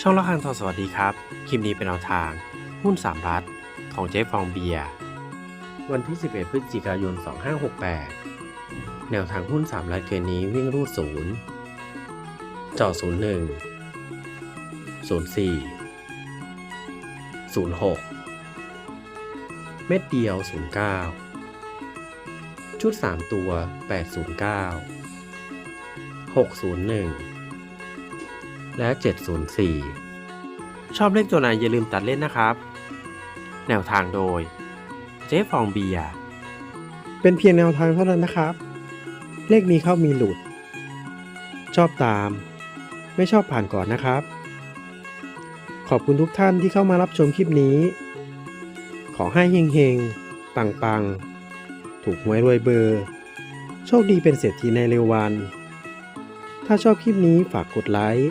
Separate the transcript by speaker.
Speaker 1: ช่องละคังทองสวัสดีครับ คลิปนี้เป็นแนวทาง หุ้น3รัฐของเจ๊ฟองเบียร์วันที่ 11 พฤศจิกายน 2568 แนวทางหุ้น3รัฐเกณฑ์นี้วิ่งรูดศูนย์เจาะ01 04 06เม็ดเดียว09ชุด3ตัว809 601 และ 704 ชอบเลขตัวไหนอย่าลืมตัดเล่นนะครับ แนวทางโดย เจ๊ฟองเบีย
Speaker 2: เป็นเพียงแนวทางเท่านั้นนะครับ เลขมีเข้ามีหลุด ชอบตาม ไม่ชอบผ่านก่อนนะครับ ขอบคุณทุกท่านที่เข้ามารับชมคลิปนี้ ขอให้เฮงๆปังๆถูกหวยรวยเบอร์ โชคดีเป็นเศรษฐีในเร็ววัน ถ้าชอบคลิปนี้ฝากกดไลค์